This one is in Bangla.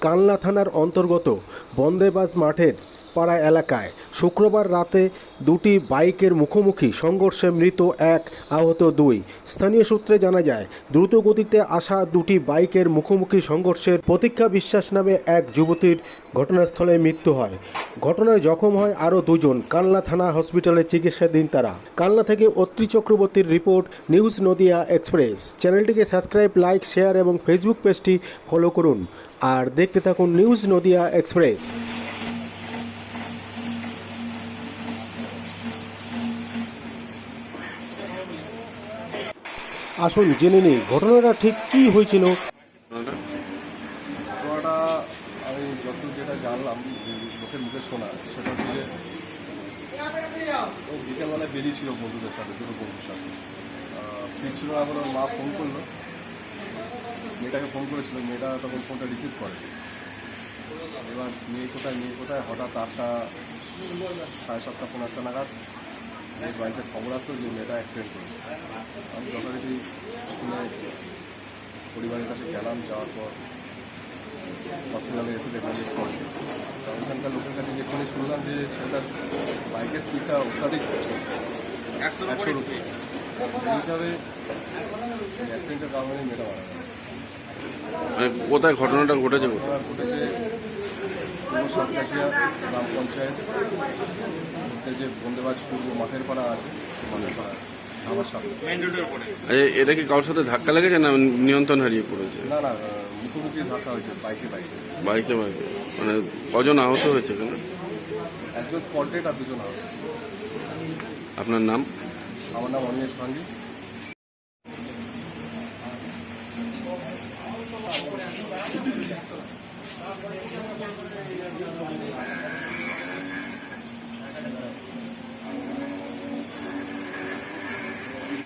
কানলা থানার অন্তর্গত বন্দেবাজ মাঠের পাড়া এলাকায়। শুক্রবার রাতে দুটি বাইকের মুখোমুখি সংঘর্ষে মৃত এক, আহত দুই। স্থানীয় সূত্রে জানা যায় দ্রুত গতিতে আসা দুটি বাইকের মুখোমুখি সংঘর্ষের প্রতীক্ষা বিশ্বাস নামে এক যুবতীর ঘটনাস্থলে মৃত্যু হয়। ঘটনায় জখম হয় আরও দুজন কানলা থানা হসপিটালে চিকিৎসাধীন তারা। কানলা থেকে অত্রি চক্রবর্তীর রিপোর্ট, নিউজ নদিয়া এক্সপ্রেস। চ্যানেলটিকে সাবস্ক্রাইব, লাইক, শেয়ার এবং ফেসবুক পেজটি ফলো করুন। আর দেখতে থাকুন নিউজ নদিয়া এক্সপ্রেস। আসুন জেনে নিই, ঘটনাটা ঠিক কী হয়েছিল? ঘটনাটা আমি যেটা জানলাম শোনা, সেটা হচ্ছে বন্ধুদের সাথে, দুটো বন্ধুর সাথে। ওর মা ফোন করল। মেয়েটাকে ফোন করেছিল, মেয়েটা তখন ফোনটা রিসিভ করে। এবার মেয়ে কোথায় মেয়ে কোথায়? হঠাৎ আটটা, সাড়ে সাতটা পনেরো আটটা নাগাদ বাড়িতে খবর আসলো যে মেয়েটা অ্যাক্সিডেন্ট করেছে আমি যথারীতি শুনে পরিবারের কাছে গেলাম যাওয়ার পর হসপিটালে এসে দেখলাম স্পট ওখানকার লোকের কাছে যেখানে শুনলাম যে সেটা বাইকের স্পিডটা অত্যাধিক একশোর উপরে সেই হিসাবে অ্যাক্সিডেন্টের কারণে মেয়েটা মারা মানে কোথায় ঘটনাটা ঘটেছে? ঘটেছে পূর্ব সাতকাশিয়া গ্রাম পঞ্চায়েত যে বন্দেবাজ পূর্ব মাঠের পাড়া আছে মাঠের পাড়া আমার সামনে আচ্ছা, এটা কি কারোর সাথে ধাক্কা লেগেছে না নিয়ন্ত্রণ হারিয়ে পড়েছে? না না মুখোমুখি ধাক্কা হয়েছে বাইকে বাইকে। বাইকে বাইকে। মানে কজন আহত হয়েছে এখানে? একজন ফল্টেড আর দুজন আহত। আপনার নাম? আমার নাম অনিমেষ ভাঙ্গি